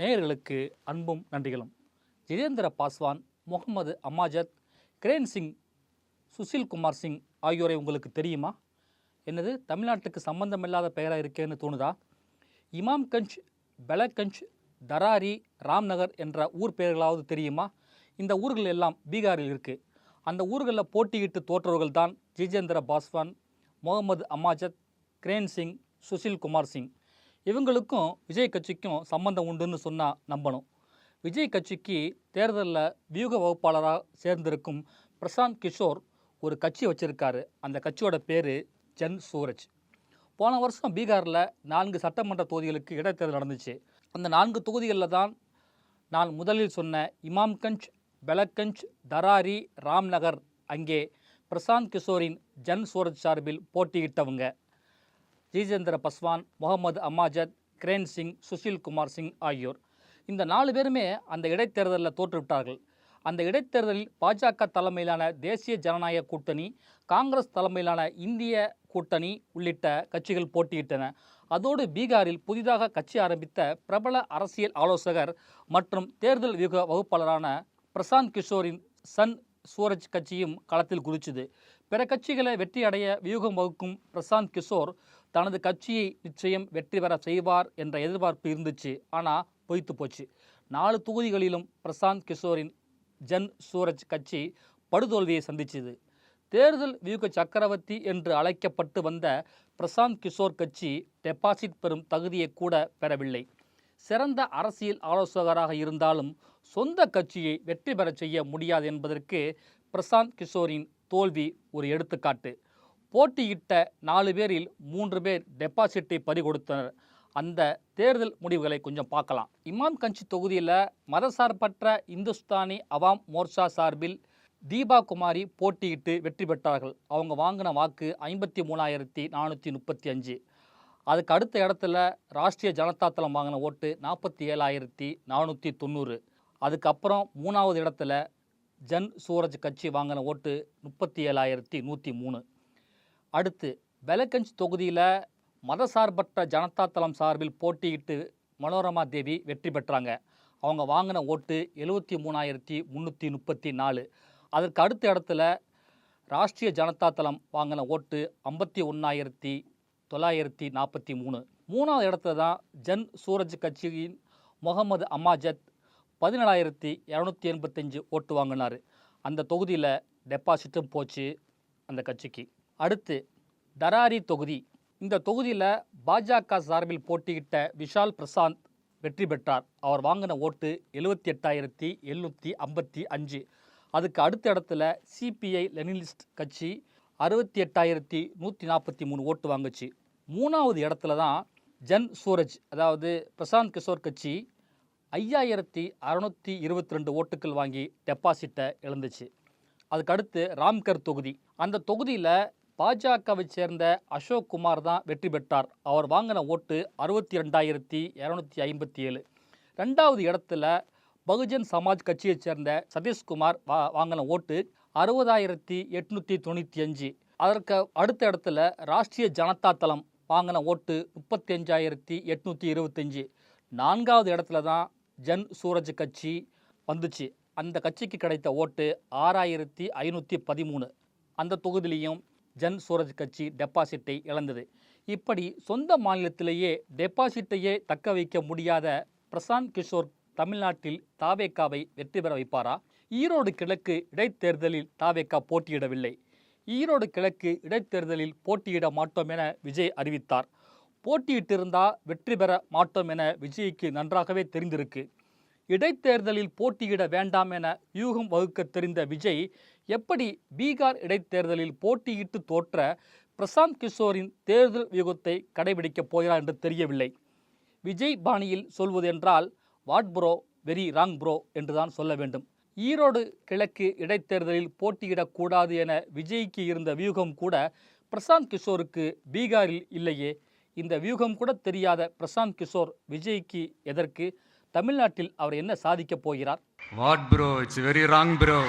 நேயர்களுக்கு அன்பும் நன்றிகளும். ஜிதேந்திர பாஸ்வான் முகமது அமாஜத் கிரேன் சிங் சுசில் குமார் சிங் ஆகியோரை உங்களுக்கு தெரியுமா? என்னது தமிழ்நாட்டுக்கு சம்பந்தமில்லாத பெயராக இருக்கேன்னு தோணுதா? இமாம்கஞ்ச் பெலகஞ்ச் தராரி ராம்நகர் என்ற ஊர் பெயர்களாவது தெரியுமா? இந்த ஊர்கள் எல்லாம் பீகாரில் இருக்குது அந்த ஊர்களில் போட்டியிட்டு தோற்றவர்கள் தான் ஜிஜேந்திர பாஸ்வான் முகமது அமாஜத் கிரேன் சிங் சுசில் குமார் சிங். இவங்களுக்கும் விஜய் கட்சிக்கும் சம்பந்தம் உண்டுன்னு சொன்னால் நம்பணும். விஜய் கட்சிக்கு தேர்தலில் வியூக வகுப்பாளராக சேர்ந்திருக்கும் பிரசாந்த் கிஷோர் ஒரு கட்சி வச்சுருக்காரு. அந்த கட்சியோட பேர் ஜன் சூரஜ். போன வருஷம் பீகாரில் நான்கு சட்டமன்ற தொகுதிகளுக்கு இடைத்தேர்தல் நடந்துச்சு. அந்த நான்கு தொகுதிகளில் தான் நான் முதலில் சொன்ன இமாம்கஞ்ச் பெலக்கஞ்ச் தராரி ராம்நகர் அங்கே பிரசாந்த் கிஷோரின் ஜன் சூரஜ் சார்பில் போட்டியிட்டவங்க. ஜிஜேந்திர பஸ்வான் முகமது அமாஜத் கிரேன் சிங் சுஷில் குமார் சிங் ஆகியோர். இந்த நாலு பேருமே அந்த இடைத்தேர்தலில் தோற்றுவிட்டார்கள். அந்த இடைத்தேர்தலில் பாஜக தலைமையிலான தேசிய ஜனநாயக கூட்டணி காங்கிரஸ் தலைமையிலான இந்திய கூட்டணி உள்ளிட்ட கட்சிகள் போட்டியிட்டன. அதோடு பீகாரில் புதிதாக கட்சி ஆரம்பித்த பிரபல அரசியல் ஆலோசகர் மற்றும் தேர்தல் வியூக வகுப்பாளரான பிரசாந்த் கிஷோரின் சன் சூரஜ் கட்சியும் களத்தில் குதிச்சுது. பிற கட்சிகளை வெற்றி அடைய வியூகம் வகுக்கும் பிரசாந்த் கிஷோர் தனது கட்சியை நிச்சயம் வெற்றி பெற செய்வார் என்ற எதிர்பார்ப்பு இருந்துச்சு. ஆனால் பொய்த்து போச்சு. நாலு தொகுதிகளிலும் பிரசாந்த் கிஷோரின் ஜன் சூரஜ் கட்சி படுதோல்வியை சந்திச்சுது. தேர்தல் வியூக சக்கரவர்த்தி என்று அழைக்கப்பட்டு வந்த பிரசாந்த் கிஷோர் கட்சி டெபாசிட் பெறும் தகுதியை கூட பெறவில்லை. சிறந்த அரசியல் ஆலோசகராக இருந்தாலும் சொந்த கட்சியை வெற்றி பெறச் செய்ய முடியாது என்பதற்கு பிரசாந்த் கிஷோரின் தோல்வி ஒரு எடுத்துக்காட்டு. போட்டியிட்ட நாலு பேரில் மூன்று பேர் டெபாசிட்டை பறிகொடுத்தனர். அந்த தேர்தல் முடிவுகளை கொஞ்சம் பார்க்கலாம். இமாம் கஞ்சி தொகுதியில் மதசார்பற்ற இந்துஸ்தானி அவாம் மோர்ச்சா சார்பில் தீபா குமாரி போட்டியிட்டு வெற்றி பெற்றார்கள். அவங்க வாங்கின வாக்கு ஐம்பத்தி மூணாயிரத்தி நானூற்றி முப்பத்தி அஞ்சு. அதுக்கு அடுத்த இடத்துல ராஷ்ட்ரிய ஜனதா தளம் வாங்கின ஓட்டு நாற்பத்தி ஏழாயிரத்தி நானூற்றி தொண்ணூறு. அதுக்கப்புறம் மூணாவது இடத்துல ஜன் சூரஜ் கட்சி வாங்கின ஓட்டு முப்பத்தி ஏழாயிரத்தி நூற்றி மூணு. அடுத்து பெலகஞ்ச் தொகுதியில் மதசார்பற்ற ஜனதா தளம் சார்பில் போட்டியிட்டு மனோரமா தேவி வெற்றி பெற்றாங்க. அவங்க வாங்கின ஓட்டு எழுபத்தி மூணாயிரத்தி முந்நூற்றி முப்பத்தி நாலு. அதற்கு அடுத்த இடத்துல ராஷ்ட்ரிய ஜனதா தளம் வாங்கின ஓட்டு ஐம்பத்தி ஒன்றாயிரத்தி தொள்ளாயிரத்தி நாற்பத்தி மூணு. மூணாவது இடத்துல தான் ஜன் சூரஜ் கட்சியின் முகமது அமாஜத் பதினேழாயிரத்தி இரநூத்தி எண்பத்தஞ்சு ஓட்டு வாங்கினார். அந்த தொகுதியில் டெபாசிட்டும் போச்சு அந்த கட்சிக்கு. அடுத்து தராரி தொகுதி. இந்த தொகுதியில் பாஜக சார்பில் போட்டியிட்ட விஷால் பிரசாந்த் வெற்றி பெற்றார். அவர் வாங்கின ஓட்டு எழுபத்தி எட்டாயிரத்தி எழுநூற்றி ஐம்பத்தி அஞ்சு. அதுக்கு அடுத்த இடத்துல சிபிஐ லெனிலிஸ்ட் கட்சி அறுபத்தி எட்டாயிரத்தி நூற்றி நாற்பத்தி மூணு ஓட்டு வாங்குச்சு. மூணாவது இடத்துல தான் ஜன் சூரஜ் அதாவது பிரசாந்த் கிஷோர் கட்சி ஐயாயிரத்தி அறநூற்றி இருபத்தி ரெண்டு ஓட்டுகள் வாங்கி டெபாசிட்டை இழந்துச்சு. அதுக்கடுத்து ராம்கர் தொகுதி. அந்த தொகுதியில் பாஜகவை சேர்ந்த அசோக் குமார் தான் வெற்றி பெற்றார். அவர் வாங்கின ஓட்டு அறுபத்தி ரெண்டாயிரத்தி இரநூத்தி ஐம்பத்தி ஏழு. ரெண்டாவது இடத்துல பகுஜன் சமாஜ் கட்சியைச் சேர்ந்த சதீஷ்குமார் வா வாங்கின ஓட்டு அறுபதாயிரத்தி எட்நூற்றி தொண்ணூற்றி அஞ்சு. அதற்கு அடுத்த இடத்துல ராஷ்ட்ரிய ஜனதா தளம் வாங்கின ஓட்டு முப்பத்தி அஞ்சாயிரத்தி எட்நூற்றி இருபத்தஞ்சி நான்காவது இடத்துல தான் ஜன் சூரஜ் கட்சி வந்துச்சு. அந்த கட்சிக்கு கிடைத்த ஓட்டு ஆறாயிரத்தி ஐநூற்றி பதிமூணு. அந்த தொகுதியிலையும் ஜன் சூரஜ் கட்சி டெபாசிட்டை இழந்தது. இப்படி சொந்த மாநிலத்திலேயே டெபாசிட்டையே தக்க வைக்க முடியாத பிரசாந்த் கிஷோர் தமிழ்நாட்டில் தாவேக்காவை வெற்றி பெற வைப்பாரா? ஈரோடு கிழக்கு இடைத்தேர்தலில் தாவேக்கா போட்டியிடவில்லை. ஈரோடு கிழக்கு இடைத்தேர்தலில் போட்டியிட மாட்டோம் என விஜய் அறிவித்தார். போட்டியிட்டிருந்தா வெற்றி பெற மாட்டோம் என விஜய்க்கு நன்றாகவே தெரிந்திருக்கு. இடைத்தேர்தலில் போட்டியிட வேண்டாம் என வியூகம் வகுக்க தெரிந்த விஜய் எப்படி பீகார் இடைத்தேர்தலில் போட்டியிட்டு தோற்ற பிரசாந்த் கிஷோரின் தேர்தல் வியூகத்தை கடைபிடிக்கப் போகிறார் என்று தெரியவில்லை. விஜய் பாணியில் சொல்வது என்றால் what bro very wrong bro என்றுதான் சொல்ல வேண்டும். ஈரோடு கிழக்கு இடைத்தேர்தலில் போட்டியிடக்கூடாது என விஜய்க்கு இருந்த வியூகம் கூட பிரசாந்த் கிஷோருக்கு பீகாரில் இல்லையே. இந்த வியூகம் கூட தெரியாத பிரசாந்த் கிஷோர் விஜய்க்கு எதற்கு? தமிழ்நாட்டில் அவர் என்ன சாதிக்கப் போகிறார்? What bro it's very wrong bro